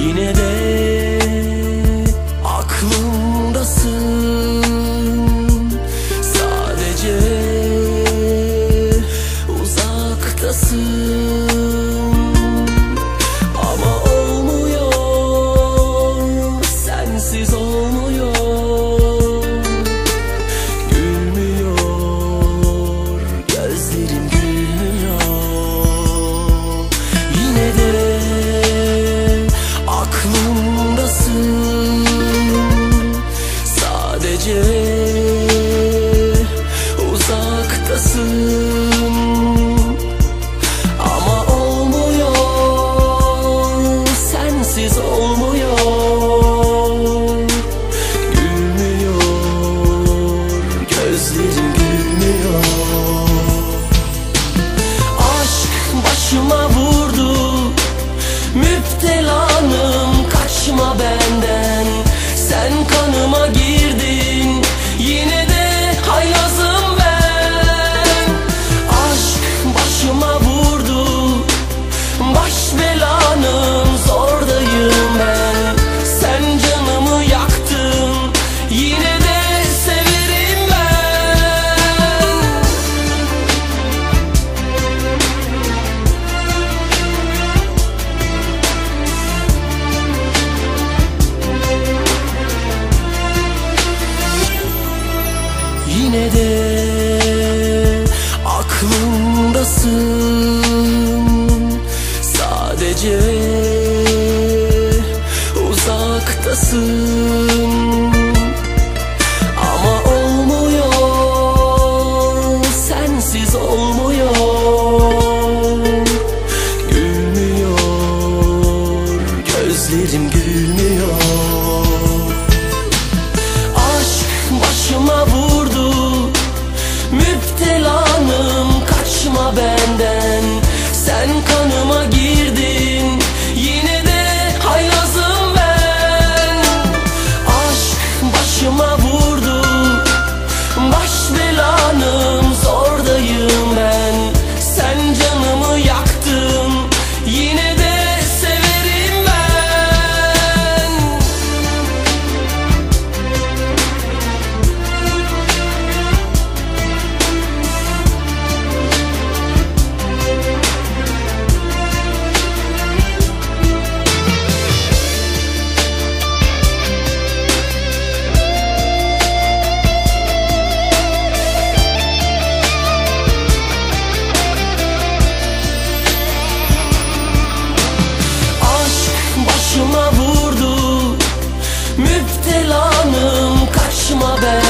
Yine de aklımdasın. 我有。bile aklımdasın. Sadece uzaktasın. Ama olmuyor. Sensiz olmuyor. my bed